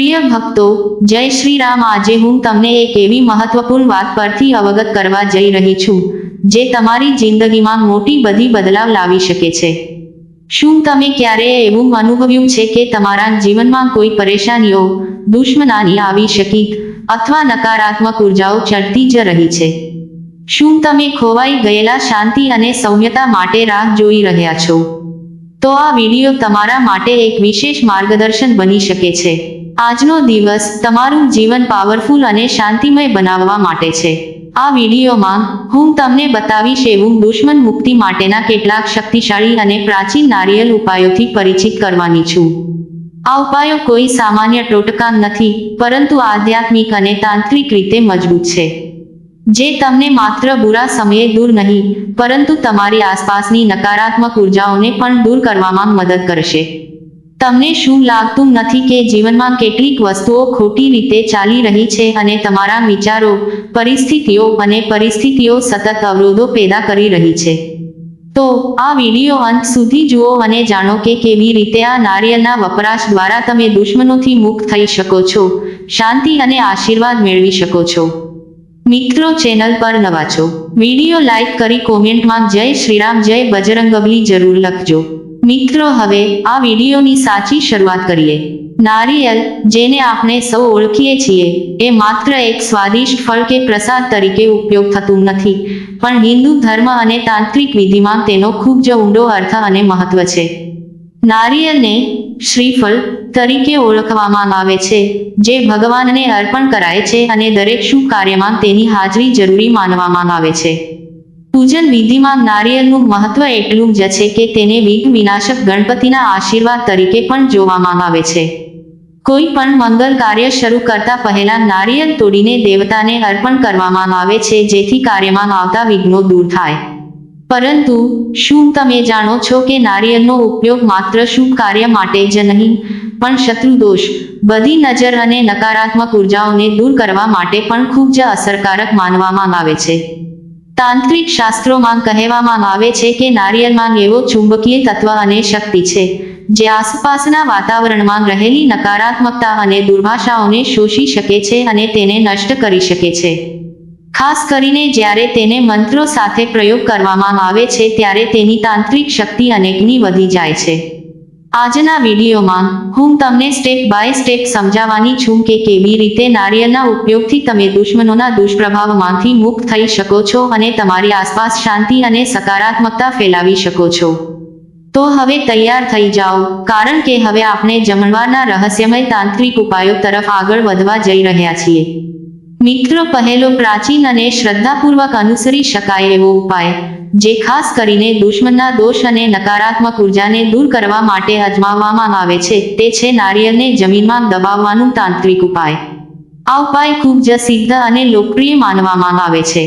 પ્રિય ભક્તો, જય શ્રી રામ. આજે હું તમને એક એવી મહત્વપૂર્ણ વાત પરથી અવગત કરવા જઈ રહી છું, જે તમારી જિંદગીમાં મોટી બધી બદલાવ લાવી શકે છે. શું તમે ક્યારેય એવું અનુભવ્યું છે કે તમારા જીવનમાં કોઈ પરેશાનીઓ, દુશ્મનાની આવી શકી અથવા નકારાત્મક ઉર્જાઓ ચડતી જ રહી છે? શું તમે ખોવાઈ ગયેલા શાંતિ અને સૌમ્યતા માટે રાહ જોઈ રહ્યા છો? તો આ વિડિયો તમારા માટે એક વિશેષ માર્ગદર્શન બની શકે છે. આજનો દિવસ તમારું જીવન પાવરફુલ અને શાંતિમય બનાવવા માટે છે. આ વિડીયોમાં હું તમને બતાવીશ એવું દુશ્મન મુક્તિ માટેના કેટલાક શક્તિશાળી અને પ્રાચીન નારિયેલ ઉપાયોથી પરિચિત કરવાની છું. આ ઉપાયો કોઈ સામાન્ય ટોટકા નથી, પરંતુ આધ્યાત્મિક અને તાંત્રિક રીતે મજબૂત છે. જે તમને માત્ર બુરા સમયે દૂર નહીં, પરંતુ તમારી આસપાસની નકારાત્મક ઉર્જાઓને પણ દૂર કરવામાં મદદ કરશે. તમને શું લાગતું નથી કે જીવનમાં કેટલીક વસ્તુઓ ખોટી રીતે ચાલી રહી છે અને તમારા વિચારો, પરિસ્થિતિઓ અને પરિસ્થિતિઓ સતત અવરોધો પેદા કરી રહી છે? તો, આ વીડિયો અંત સુધી જુઓ અને જાણો કે કેવી રીતે આ નારિયેળના વપરાશ દ્વારા તમે દુશ્મનોથી મુક્ત થઈ શકો છો, શાંતિ અને આશીર્વાદ મેળવી શકો છો. મિત્રો, ચેનલ પર નવા છો, વિડિયો લાઈક કરી કોમેન્ટમાં જય શ્રીરામ, જય બજરંગબલી જરૂર લખજો. મિત્રો, હવે આ વિડીયોની સાચી શરૂઆત કરીએ. નારિયેલ, જેને આપણે સૌ ઓળખીએ છીએ, એ માત્ર એક સ્વાદિષ્ટ ફળ કે પ્રસાદ તરીકે ઉપયોગ થતું નથી, પણ હિન્દુ ધર્મ અને તાંત્રિક વિધિમાં તેનો ખૂબ જ ઊંડો અર્થ અને મહત્વ છે. નારિયેળને શ્રીફળ તરીકે ઓળખવામાં આવે છે, જે ભગવાનને અર્પણ કરાય છે અને દરેક શુભ કાર્યમાં તેની હાજરી જરૂરી માનવામાં આવે છે. પૂજન વિધિમાં નારિયેળનું મહત્વ એટલું જ છે કે તેને વિઘ વિનાશક ગણપતિના આશીર્વાદ તરીકે પણ જોવામાં આવે છે. કોઈ પણ મંગલ કાર્ય શરૂ કરતા પહેલા નારિયેળ તોડીને દેવતાને અર્પણ કરવામાં આવે છે, જેથી કાર્યમાં આવતા વિઘ્નો દૂર થાય. પરંતુ, શું તમે જાણો છો કે નારિયેળનો ઉપયોગ માત્ર શુભ કાર્ય માટે જ નહીં, પણ શત્રુ દોષ, બધી નજર અને નકારાત્મક ઉર્જાઓને દૂર કરવા માટે પણ ખૂબ જ અસરકારક માનવામાં આવે છે? તાંત્રિક શાસ્ત્રોમાં કહેવામાં આવે છે કે નારિયેળમાં એવો ચુંબકીય તત્વ અને શક્તિ છે, જે આસપાસના વાતાવરણમાં રહેલી નકારાત્મકતા અને દુર્ભાષાઓને શોષી શકે છે અને તેને નષ્ટ કરી શકે છે. ખાસ કરીને જ્યારે તેને મંત્રો સાથે પ્રયોગ કરવામાં આવે છે, ત્યારે તેની તાંત્રિક શક્તિ અનેકની વધી જાય છે. આજના વિડીયોમાં હું તમને સ્ટેપ બાય સ્ટેપ સમજાવવાની છું કે કેવી રીતે નારિયેળના ઉપયોગથી તમે દુશ્મનોના દુષ્પ્રભાવમાંથી મુક્ત થઈ શકો છો અને તમારી આસપાસ શાંતિ અને સકારાત્મકતા ફેલાવી શકો છો. તો હવે તૈયાર થઈ જાઓ, કારણ કે હવે આપણે જમણવારના રહસ્યમય તાંત્રિક ઉપાયો તરફ આગળ વધવા જઈ રહ્યા છીએ. મિત્રો પહેલો પ્રાચીન અને શ્રદ્ધાપૂર્વક અનુસરી શકાય એવો ઉપાય, જે ખાસ કરીને દુશ્મનના દોષ અને નકારાત્મક ઉર્જાને દૂર કરવા માટે અજમાવવામાં આવે છે, તે છે નારિયેળને જમીનમાં દબાવવાનું તાંત્રિક ઉપાય. આ ઉપાય ખૂબ જ સિદ્ધ અને લોકપ્રિય માનવામાં આવે છે.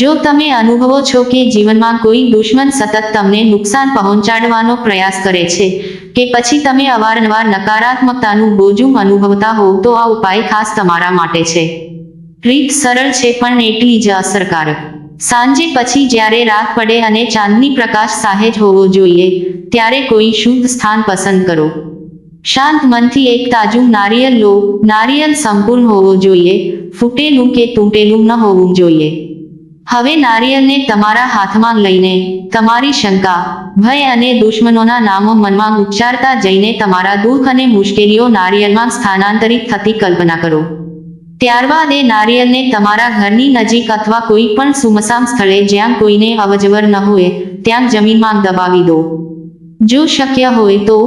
જો તમે અનુભવો છો કે જીવનમાં કોઈ દુશ્મન સતત તમને નુકસાન પહોંચાડવાનો પ્રયાસ કરે છે, કે પછી તમે અવારનવાર નકારાત્મકતાનું બોજું અનુભવતા હોવ, તો આ ઉપાય ખાસ તમારા માટે છે. રીત સરળ છે પણ એટલી જ અસરકારક. સાંજે પછી જ્યારે રાત પડે અને ચાંદની પ્રકાશ સાહેજ હોવો જોઈએ, ત્યારે કોઈ શુદ્ધ સ્થાન પસંદ કરો. શાંત મનથી એક તાજું નારિયેળ લો નારિયેળ સંપૂર્ણ હોવો જોઈએ, ફૂટેલું કે તૂટેલું ન હોવું જોઈએ. હવે નારિયેળને તમારા હાથમાં લઈને તમારી શંકા, ભય અને દુશ્મનોના નામો મનમાં ઉચ્ચારતા જઈને તમારા દુઃખ અને મુશ્કેલીઓ નારિયેળમાં સ્થાનાંતરિત થતી કલ્પના કરો. ત્યારબાદ એ નારિયેળને તમારા ઘરની નજીક અથવા કોઈ પણ સુમસામ સ્થળે જ્યાં કોઈને અવજવર ન હોય, ત્યાં જમીનમાં દબાવી દો. જો શક્ય હોય તો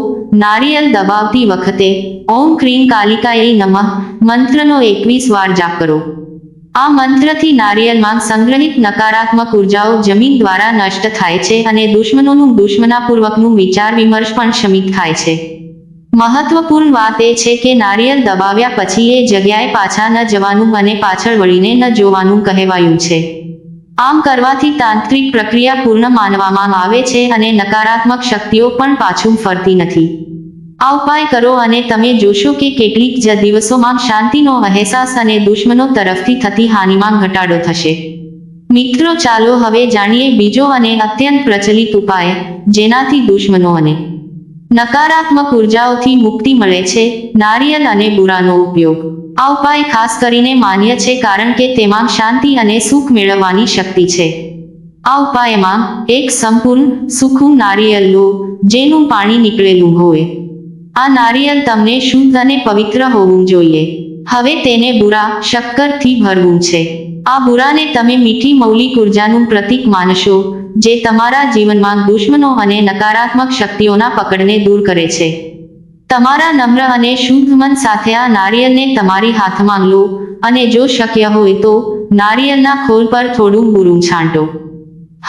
નારિયેળ દબાવતી વખતે ઓમ ક્રીમ કાલિકાએ નમઃ મંત્રનો એકવીસ વાર જાપ કરો. આ મંત્રથી નારિયેળમાં સંગ્રહિત નકારાત્મક ઉર્જાઓ જમીન દ્વારા નષ્ટ થાય છે અને દુશ્મનોનું દુશ્મનાપૂર્વકનું વિચાર વિમર્શ પણ શમિત થાય છે. મહત્વપૂર્ણ વાત એ છે કે નારિયેળ દબાવ્યા પછી એ જગ્યાએ પાછા ન જવાનું અને પાછળ વળીને ન જોવાનું કહેવાયું છે. આમ કરવાથી તાંત્રિક પ્રક્રિયા પૂર્ણ માનવામાં આવે છે અને નકારાત્મક શક્તિઓ પણ પાછું ફરતી નથી. આ ઉપાય કરો અને તમે જોશો કે કેટલીક જ દિવસોમાં શાંતિનો અહેસાસ અને દુશ્મનો તરફથી થતી હાનિમાં ઘટાડો થશે. મિત્રો ચાલો હવે જાણીએ બીજો અને અત્યંત પ્રચલિત ઉપાય, જેનાથી દુશ્મનો અને નકારાત્મક ઉર્જાઓથી મુક્તિ મળે છે, નારિયેલ અને બુરાનો ઉપયોગ. આ ઉપાય ખાસ કરીને માન્ય છે કારણ કે તેમાં શાંતિ અને સુખ મેળવવાની શક્તિ છે. આ ઉપાયમાં એક સંપૂર્ણ સૂકું નારિયેલ લો, જેનું પાણી નીકળેલું હોય. આ નારિયેલ તમને શુદ્ધ અને પવિત્ર હોવું જોઈએ. હવે તેને બુરા, શક્કરથી ભરવું છે. આ બુરાને તમે મીઠી મૌલિક ઉર્જાનું પ્રતીક માનશો, જે તમારા જીવનમાં દુશ્મનો અને નકારાત્મક શક્તિઓના પકડને દૂર કરે છે. તમારા નમ્ર અને શુદ્ધ મન સાથે આ નારિયેળને તમારી હાથમાં લો અને જો શક્ય હોય તો નારિયેળના ખોલ પર થોડું બુરું છાંટો.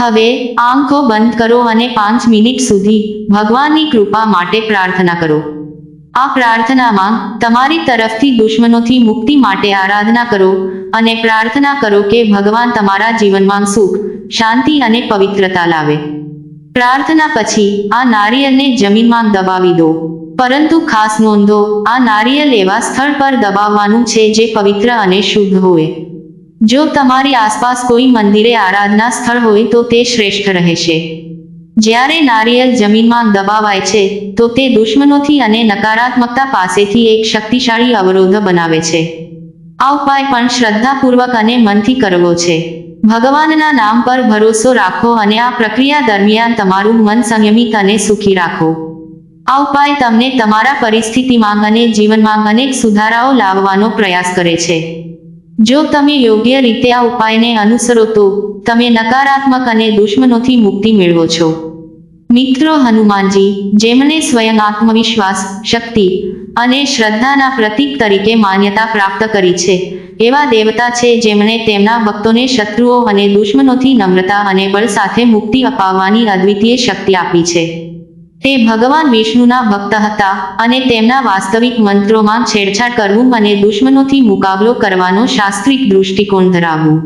હવે આંખો બંધ કરો અને પાંચ મિનિટ સુધી ભગવાનની કૃપા માટે પ્રાર્થના કરો. આ પ્રાર્થનામાં તમારી તરફથી દુશ્મનોથી મુક્તિ માટે આરાધના કરો અને પ્રાર્થના કરો કે ભગવાન તમારા જીવનમાં સુખ, શાંતિ અને પવિત્રતા લાવે. પ્રાર્થના પછી આ નારિયેળને જમીનમાં દબાવી દો. પરંતુ ખાસ નોંધો, આ નારિયેળ એવા સ્થળ પર દબાવવાનું છે જે પવિત્ર અને શુદ્ધ હોય. જો તમારી આસપાસ કોઈ મંદિરે આરાધના સ્થળ હોય તો તે શ્રેષ્ઠ રહેશે. જ્યારે નારિયેળ જમીનમાં દબાવાય છે, તો તે દુશ્મનોથી અને નકારાત્મકતા પાસેથી એક શક્તિશાળી અવરોધ બનાવે છે. આ ઉપાય પણ શ્રદ્ધાપૂર્વક અને મનથી કરવો છે. ભગવાનના નામ પર ભરોસો રાખો અને આ પ્રક્રિયા દરમિયાન તમારું મન સંયમિત અને સુખી રાખો. આ ઉપાય તમને તમારા પરિસ્થિતિમાં અને જીવનમાં અનેક સુધારાઓ લાવવાનો પ્રયાસ કરે છે. જો તમે યોગ્ય રીતે આ ઉપાયને અનુસરો તો તમે નકારાત્મક અને દુશ્મનોથી મુક્તિ મેળવો છો. મિત્રો હનુમાનજી જેમણે સ્વયં આત્મવિશ્વાસ, શક્તિ અને શ્રદ્ધાના પ્રતીક તરીકે માન્યતા પ્રાપ્ત કરી છે, એવા દેવતા છે જેમણે તેમના ભક્તોને શત્રુઓ અને દુશ્મનોથી નમ્રતા અને બળ સાથે મુક્તિ અપાવવાની અદ્વિતીય શક્તિ આપી છે. તે ભગવાન વિષ્ણુના ભક્ત હતા અને તેમના વાસ્તવિક મંત્રોમાં છેડછાડ કરવું અને દુશ્મનોથી મુકાબલો કરવાનો શાસ્ત્રિક દૃષ્ટિકોણ ધરાવવું.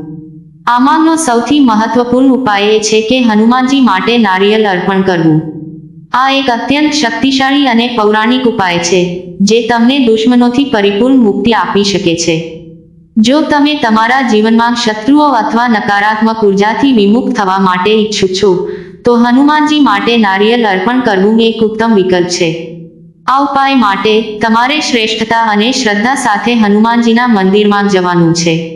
આમાંનો સૌથી મહત્વપૂર્ણ ઉપાય એ છે કે હનુમાનજી માટે નારિયેલ અર્પણ કરવું. આ એક અત્યંત શક્તિશાળી અને પૌરાણિક ઉપાય છે, જે તમને દુશ્મનોથી પરિપૂર્ણ મુક્તિ આપી શકે છે. જો તમે તમારા જીવનમાં શત્રુઓ અથવા નકારાત્મક ઉર્જાથી વિમુખ થવા માટે ઈચ્છો છો તો હનુમાનજી માટે નારિયેલ અર્પણ કરવું એક ઉત્તમ વિકલ્પ છે. આ ઉપાય માટે તમારે શ્રેષ્ઠતા અને શ્રદ્ધા સાથે હનુમાનજીના મંદિરમાં જવાનું છે.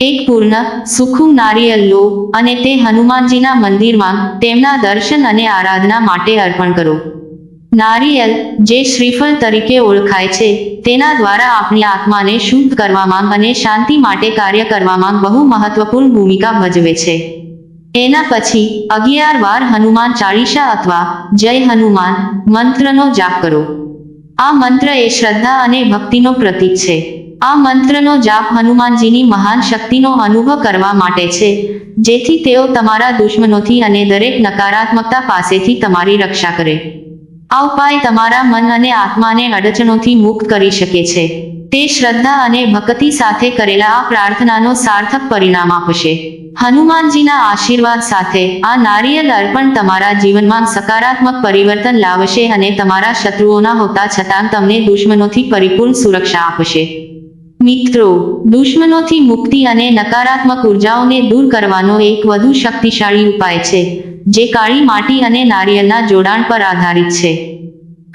એક પૂર્ણ, સુખું નારિયેલ લો અને તે હનુમાનજીના મંદિરમાં તેમના દર્શન અને આરાધના માટે અર્પણ કરો. નારિયેલ જે શ્રીફળ તરીકે ઓળખાય છે, તેના દ્વારા આપણી આત્માને શુદ્ધ કરવામાં અને શાંતિ માટે કાર્ય કરવામાં બહુ મહત્વપૂર્ણ ભૂમિકા ભજવે છે. એના પછી અગિયાર વાર હનુમાન ચાલીસા અથવા જય હનુમાન મંત્રનો જાપ કરો. આ મંત્ર એ શ્રદ્ધા અને ભક્તિનો પ્રતીક છે. આ મંત્રનો જાપ હનુમાનજીની મહાન શક્તિનો અનુભવ કરવા માટે છે, જેથી તેઓ તમારા દુશ્મનોથી અને દરેક નકારાત્મકતા પાસેથી તમારી રક્ષા કરે. આ ઉપાય તમારા મન અને આત્માને અડચણોથી મુક્ત કરી શકે છે. તે શ્રદ્ધા અને ભક્તિ સાથે કરેલા આ પ્રાર્થનાનો સાર્થક પરિણામ આપશે. હનુમાનજીના આશીર્વાદ સાથે આ નારિયેલ અર્પણ તમારા જીવનમાં સકારાત્મક પરિવર્તન લાવશે અને તમારા શત્રુઓના હોતા છતાં તમને દુશ્મનોથી પરિપૂર્ણ સુરક્ષા આપશે. મિત્રો, દુશ્મનોથી મુક્તિ અને નકારાત્મક ઉર્જાઓને દૂર કરવાનો એક વધુ શક્તિશાળી ઉપાય છે, જે કાળી માટી અને નારિયેળના જોડાણ પર આધારિત છે.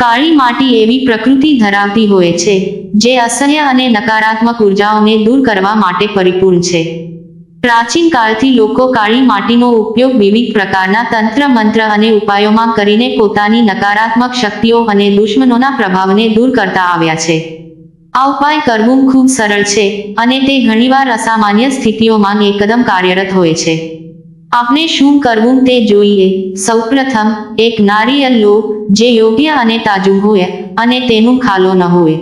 કાળી માટી એવી પ્રકૃતિ ધરાવતી હોય છે, જે અસહ્ય અને નકારાત્મક ઉર્જાઓને દૂર કરવા માટે પરિપૂર્ણ છે. પ્રાચીન કાળથી લોકો કાળી માટીનો ઉપયોગ વિવિધ પ્રકારના તંત્ર, મંત્ર અને ઉપાયોમાં કરીને પોતાની નકારાત્મક શક્તિઓ અને દુશ્મનોના પ્રભાવને દૂર કરતા આવ્યા છે. આ ઉપાય કરવું ખૂબ સરળ છે અને તે ઘણીવાર અસામાન્ય સ્થિતિઓમાં એકદમ કાર્યરત હોય છે. આપણે શું કરવું તે જોઈએ. સૌપ્રથમ, એક નારિયેળ લો, જે યોગ્ય અને તાજું હોય અને તેનું ખાલો ન હોય.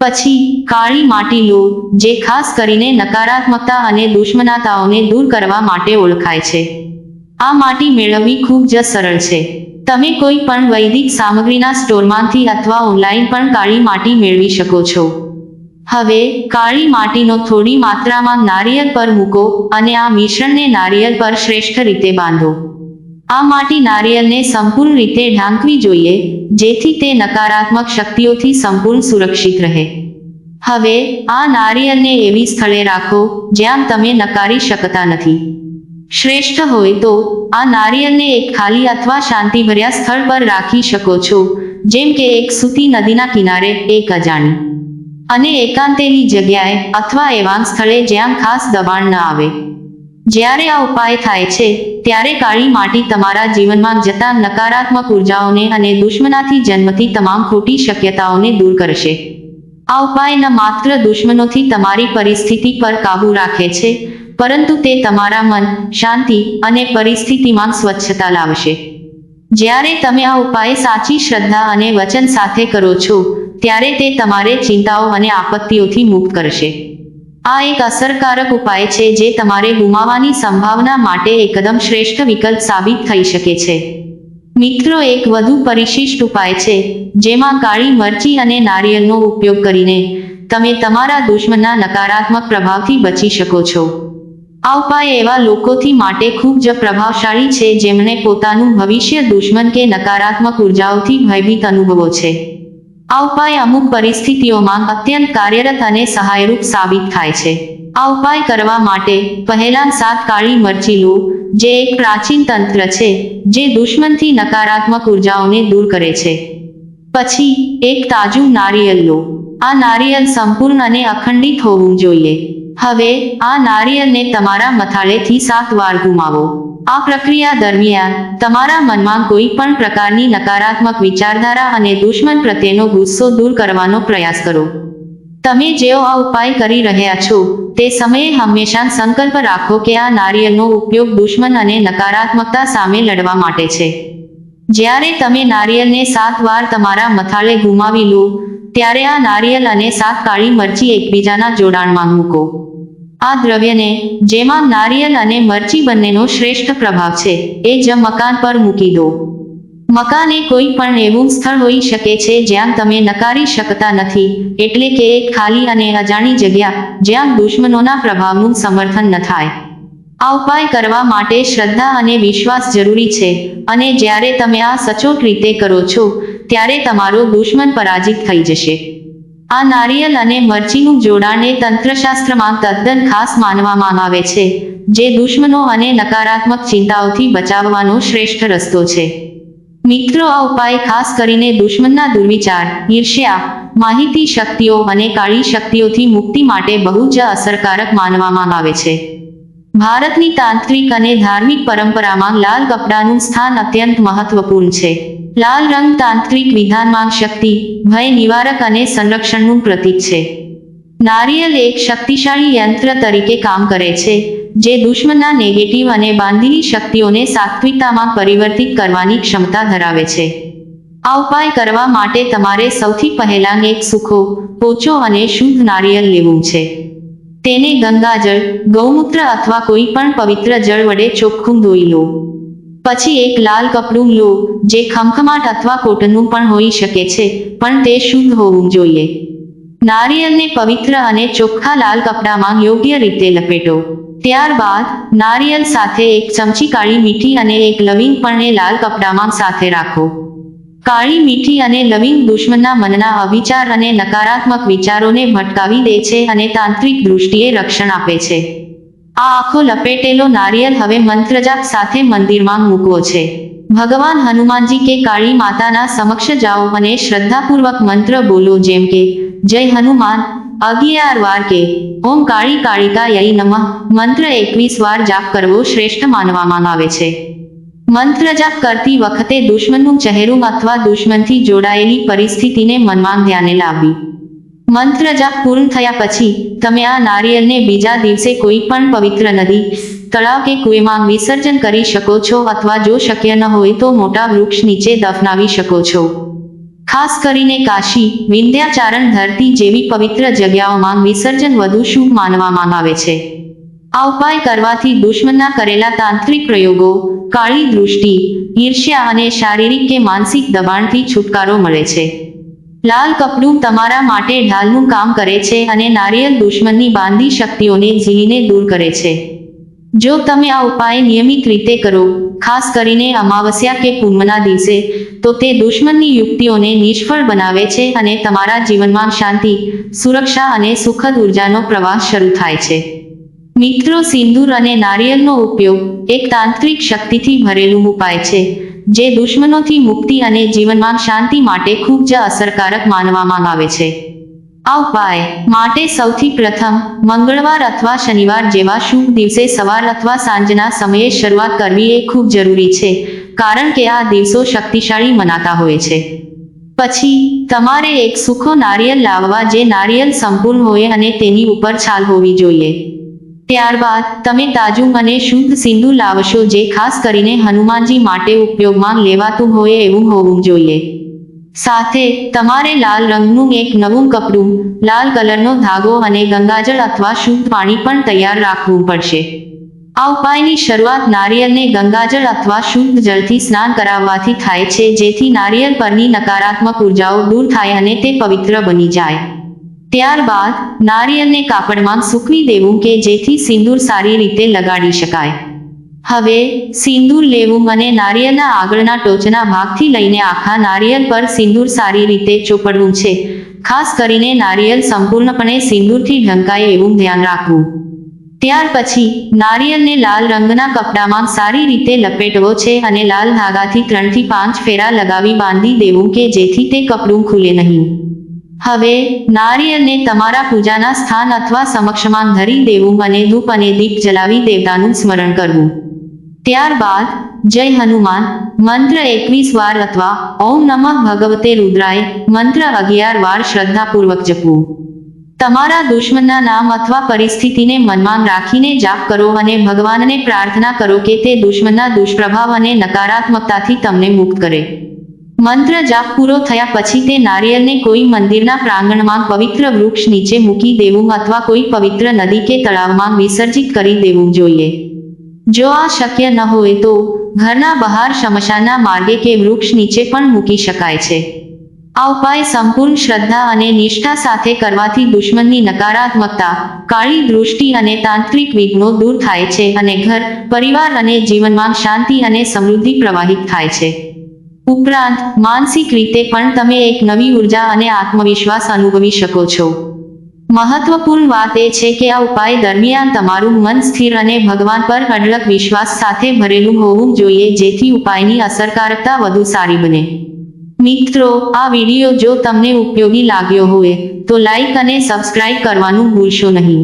પછી, કાળી માટી લો, જે ખાસ કરીને નકારાત્મકતા અને દુશ્મનાતાઓને દૂર કરવા માટે ઓળખાય છે. આ માટી મેળવવી ખૂબ જ સરળ છે. તમે કોઈ પણ વૈદિક સામગ્રીના સ્ટોરમાંથી અથવા ઓનલાઈન પણ કાળી માટી મેળવી શકો છો. હવે કાળી માટીનો થોડી માત્રામાં નારિયેળ પર મૂકો અને આ મિશ્રણને નારિયેળ પર શ્રેષ્ઠ રીતે બાંધો. આ માટી નારિયેળને સંપૂર્ણ રીતે ઢાંકવી જોઈએ, જેથી તે નકારાત્મક શક્તિઓથી સંપૂર્ણ સુરક્ષિત રહે. હવે આ નારિયેળને એવી સ્થળે રાખો જ્યાં તમે નકારી શકતા નથી. શ્રેષ્ઠ હોય તો આ નારિયેળને એક ખાલી અથવા શાંતિભર્યા સ્થળ પર રાખી શકો છો, જેમ કે એક સૂતી નદીના કિનારે એક અજાણી. અને એકાંતેની જગ્યાએ અથવા એવા સ્થળે જ્યાં ખાસ દબાણ ન આવે. જ્યારે આ ઉપાય થાય છે, ત્યારે કાળી માટી તમારા જીવનમાં જતા નકારાત્મક ઉર્જાઓને અને દુશ્મનાથી જન્મતી તમામ ખોટી શક્યતાઓને દૂર કરશે. આ ઉપાય ન માત્ર દુશ્મનોથી તમારી પરિસ્થિતિ પર કાબૂ રાખે છે, પરંતુ તે તમારા મન, શાંતિ અને પરિસ્થિતિમાં સ્વચ્છતા લાવશે. જ્યારે તમે આ ઉપાય સાચી શ્રદ્ધા અને વચન સાથે કરો છો ત્યારે તે તમારે ચિંતાઓ અને આપત્તિઓથી મુક્ત કરશે. આ એક અસરકારક ઉપાય છે જે તમારે ગુમાવવાની સંભાવના માટે એકદમ શ્રેષ્ઠ વિકલ્પ સાબિત થઈ શકે છે. મિત્રો, એક વધુ પરિશિષ્ટ ઉપાય છે જેમાં કાળી મરચી અને નારિયેળનો ઉપયોગ કરીને તમે તમારા દુશ્મનના નકારાત્મક પ્રભાવથી બચી શકો છો. આ ઉપાય એવા લોકોથી માટે ખૂબ જ પ્રભાવશાળી છે જેમણે પોતાનું ભવિષ્ય દુશ્મન કે નકારાત્મક ઉર્જાઓથી ભયભીત અનુભવો છે. આ ઉપાય અમુક પરિસ્થિતિઓમાં અત્યંત કાર્યરત અને સહાયરૂપ સાબિત થાય છે. આ ઉપાય કરવા માટે પહેલા સાત કાળી મરચી લો જે એક પ્રાચીન તંત્ર છે, જે દુશ્મનથી નકારાત્મક ઉર્જાઓને દૂર કરે છે. પછી એક તાજું નારિયેળ લો. આ નારિયેળ સંપૂર્ણ અને અખંડિત હોવું જોઈએ. હવે આ નારિયેળને તમારા મથાળેથી સાત વાર ઘુમાવો આ પ્રક્રિયા દરમિયાન તમારા મનમાં કોઈ પણ પ્રકારની નકારાત્મક વિચારધારા અને દુશ્મન પ્રત્યેનો ગુસ્સો દૂર કરવાનો પ્રયાસ કરો. તમે જેઓ આ ઉપાય કરી રહ્યા છો, તે સમયે હંમેશા સંકલ્પ રાખો કે આ નારિયેળનો ઉપયોગ દુશ્મન અને નકારાત્મકતા સામે લડવા માટે છે. જ્યારે તમે નારિયેળને સાત વાર તમારા મથાળે ગુમાવી લો, ત્યારે આ નારિયેળ અને સાત કાળી મરચી એકબીજાના જોડાણમાં મૂકો. આ દ્રવ્યને જેમાં નારિયેલ અને મરચી બંનેનો શ્રેષ્ઠ પ્રભાવ છે, એ જ મકાન પર મૂકી દો. મકાન એ કોઈ પણ એવું સ્થળ હોઈ શકે છે જ્યાં તમે નકારી શકતા નથી, એટલે કે એક ખાલી અને અજાણી જગ્યા જ્યાં દુશ્મનોના પ્રભાવનું સમર્થન ન થાય. આ ઉપાય કરવા માટે શ્રદ્ધા અને વિશ્વાસ જરૂરી છે, અને જ્યારે તમે આ સચોટ રીતે કરો છો, ત્યારે તમારો દુશ્મન પરાજિત થઈ જશે. આ નારિયેલ અને મરચીનું જોડાણને તંત્રશાસ્ત્રમાં તદ્દન ખાસ માનવામાં આવે છે, જે દુશ્મનો અને નકારાત્મક ચિંતાઓથી બચાવવાનો શ્રેષ્ઠ રસ્તો છે. મિત્રો, આ ઉપાય ખાસ કરીને દુશ્મનના દુર્વિચાર, ઈર્ષ્યા, માહિતી શક્તિઓ અને કાળી શક્તિઓથી મુક્તિ માટે બહુ જ અસરકારક માનવામાં આવે છે. ભારતની તાંત્રિક અને ધાર્મિક પરંપરામાં લાલ કપડાનું સ્થાન અત્યંત મહત્વપૂર્ણ છે. લાલ રંગ તાંત્રિક વિધાનમાં શક્તિ, ભય, નિવારક અને સંરક્ષણનું પ્રતીક છે. નારિયેલ એક શક્તિશાળી યંત્ર તરીકે કામ કરે છે, જે દુશ્મનના નેગેટિવ અને બાંધીની શક્તિઓને સાત્વિકતામાં પરિવર્તિત કરવાની ક્ષમતા ધરાવે છે. આ ઉપાય કરવા માટે તમારે સૌથી પહેલા એક સુખો, પોચો અને શુદ્ધ નારિયેળ લેવું છે. તેને ગંગાજળ, ગૌમૂત્ર અથવા કોઈ પણ પવિત્ર જળ વડે ચોખ્ખું ધોઈ લો. પછી એક લાલ કપડું લો, જે ખમખમાટ અથવા કોટનનું પણ હોઈ શકે છે, પણ તે શુદ્ધ હોવું જોઈએ. નારિયેળને પવિત્ર અને ચોખ્ખા લાલ કપડામાં યોગ્ય રીતે લપેટો. ત્યારબાદ, નારિયેળ સાથે એક ચમચી કાળી મીઠી અને એક લવિંગ પણ લાલ કપડામાં સાથે રાખો. કાળી મીઠી અને લવિંગ દુશ્મનના મનના અવિચાર અને નકારાત્મક વિચારોને ભટકાવી દે છે અને તાંત્રિક દૃષ્ટિએ રક્ષણ આપે છે. આ આખો લપેટેલો નારિયેળ હવે મંત્રજાપ સાથે મંદિરમાં મૂકવો છે. ભગવાન હનુમાનજી કે કાળી માતાના સમક્ષ જાઓ અને શ્રદ્ધાપૂર્વક મંત્ર બોલો જેમ કે, જય હનુમાન, અગિયાર વાર કે, ઓમ કાળી કાળિકા યઈ નમઃ. મંત્ર એકવીસ વાર જાપ કરવો શ્રેષ્ઠ માનવામાં આવે છે. મંત્ર જાપ કરતી વખતે દુશ્મનનું ચહેરું અથવા દુશ્મનથી જોડાયેલી પરિસ્થિતિને મનમાં ધ્યાને લાવવી. મંત્ર જાપ પૂર્ણ થયા પછી તમે આ નારિયેળને બીજા દિવસે કોઈ પણ પવિત્ર નદી, તળાવ કે કુએમાં વિસર્જન કરી શકો છો અથવા જો શક્ય ન હોય તો મોટા વૃક્ષ નીચે દફનાવી શકો છો. ખાસ કરીને કાશી, વિંધ્યાચારણ ધરતી જેવી પવિત્ર જગ્યાઓમાં વિસર્જન વધુ શુભ માનવામાં આવે છે. આ ઉપાય કરવાથી દુશ્મનના કરેલા તાંત્રિક પ્રયોગો, કાળી દૃષ્ટિ, ઈર્ષ્યા અને શારીરિક કે માનસિક દબાણથી છુટકારો મળે છે. લાલ કપડું તમારા માટે ઢાલનું કામ કરે છે અને નારિયેલ દુશ્મનની બાંધી શક્તિઓને ઝીલીને દૂર કરે છે. જો તમે આ ઉપાય નિયમિત રીતે કરો, ખાસ કરીને અમાવસ્યા કે પૂનમના દિવસે, તો તે દુશ્મનની યુક્તિઓને નિષ્ફળ બનાવે છે અને તમારા જીવનમાં શાંતિ, સુરક્ષા અને સુખદ ઉર્જાનો પ્રવાસ શરૂ થાય છે. મિત્રો, સિંદૂર અને નારિયેલનો ઉપયોગ એક તાંત્રિક શક્તિથી ભરેલું ઉપાય છે. જે દુશ્મનોથી મુક્તિ અને જીવનમાં શાંતિ માટે ખૂબ જ અસરકારક માનવામાં આવે છે. આ ઉપાય માટે સૌથી પ્રથમ મંગળવાર અથવા શનિવાર જેવા શુભ દિવસે સવાર અથવા સાંજના સમયે શરૂઆત કરવી એ ખૂબ જરૂરી છે, કારણ કે આ દિવસો શક્તિશાળી મનાતા હોય છે. પછી, તમારે એક સુખો નારિયેલ લાવવા જે નારિયેલ સંપૂર્ણ હોય અને તેની ઉપર છાલ હોવી જોઈએ. ત્યારબાદ તમે તાજું અને શુદ્ધ સિંદૂર લાવશો જે ખાસ કરીને હનુમાનજી માટે ઉપયોગમાં લેવાતું હોય એવું હોવું જોઈએ. સાથે તમારે લાલ રંગનું એક નવું કપડું, લાલ કલરનો ધાગો અને ગંગાજળ અથવા શુદ્ધ પાણી પણ તૈયાર રાખવું પડશે. આ ઉપાયની શરૂઆત નારિયેળને ગંગાજળ અથવા શુદ્ધ જળથી સ્નાન કરાવવાથી થાય છે જેથી નારિયેળ પરની નકારાત્મક ઉર્જાઓ દૂર થાય અને તે પવિત્ર બની જાય. ત્યારબાદ નારિયેળને કાપડમાં સૂકવી દેવું કે જેથી સિંદૂર સારી રીતે લગાડી શકાય. હવે સિંદૂર લેવું અને નારિયેળના આગળના ટોચના ભાગથી લઈને આખા નારિયેળ પર સિંદૂર સારી રીતે ચોપડવું છે. ખાસ કરીને નારિયેળ સંપૂર્ણપણે સિંદૂરથી ઢંકાય એવું ધ્યાન રાખવું. ત્યાર પછી નારિયેળને લાલ રંગના કપડામાં સારી રીતે લપેટવો છે અને લાલ ધાગાથી ત્રણથી પાંચ ફેરા લગાવી બાંધી દેવું કે જેથી તે કપડું ખુલે નહીં. હવે નારિયેળને તમારા પૂજાના સ્થાન અથવા સમક્ષમાં ધરી દેવું અને ધૂપ અને દીપ જલાવી દેવતાનું સ્મરણ કરવું. ત્યારબાદ જય હનુમાન, મંત્ર એકવીસ વાર અથવા ઓમ નમઃ ભગવતે રુદ્રાય, મંત્ર અગિયાર વાર શ્રદ્ધાપૂર્વક જપવું. તમારા દુશ્મનના નામ અથવા પરિસ્થિતિને મનમાં રાખીને જાપ કરો અને ભગવાનને પ્રાર્થના કરો કે તે દુશ્મનના દુષ્પ્રભાવ અને નકારાત્મકતાથી તમને મુક્ત કરે. મંત્ર જાપ પૂરો થયા પછી તે નારિયેળને કોઈ મંદિરના પ્રાંગણમાં પવિત્ર વૃક્ષ નીચે મૂકી દેવું અથવા કોઈ પવિત્ર નદી કે તળાવમાં વિસર્જિત કરી દેવું જોઈએ. જો આ શક્ય ન હોય તો ઘરના બહાર શમશાના માર્ગે કે વૃક્ષ નીચે પણ મૂકી શકાય છે. આ ઉપાય સંપૂર્ણ શ્રદ્ધા અને નિષ્ઠા સાથે કરવાથી દુશ્મનની નકારાત્મકતા, કાળી દૃષ્ટિ અને તાંત્રિક વિઘ્નો દૂર થાય છે અને ઘર, પરિવાર અને જીવનમાં શાંતિ અને સમૃદ્ધિ પ્રવાહિત થાય છે. ઉપરાંત, માનસિક રીતે પણ તમે એક નવી ઊર્જા અને આત્મવિશ્વાસ અનુભવી શકો છો. મહત્વપૂર્ણ વાત એ છે કે આ ઉપાય દરમિયાન તમારું મન સ્થિર અને ભગવાન પર અડલક વિશ્વાસ સાથે ભરેલું હોવું જોઈએ, જેથી ઉપાયની અસરકારકતા વધુ સારી બને. મિત્રો, આ વીડિયો જો તમને ઉપયોગી લાગ્યો હોય, તો લાઈક અને સબસ્ક્રાઇબ કરવાનું ભૂલશો નહીં.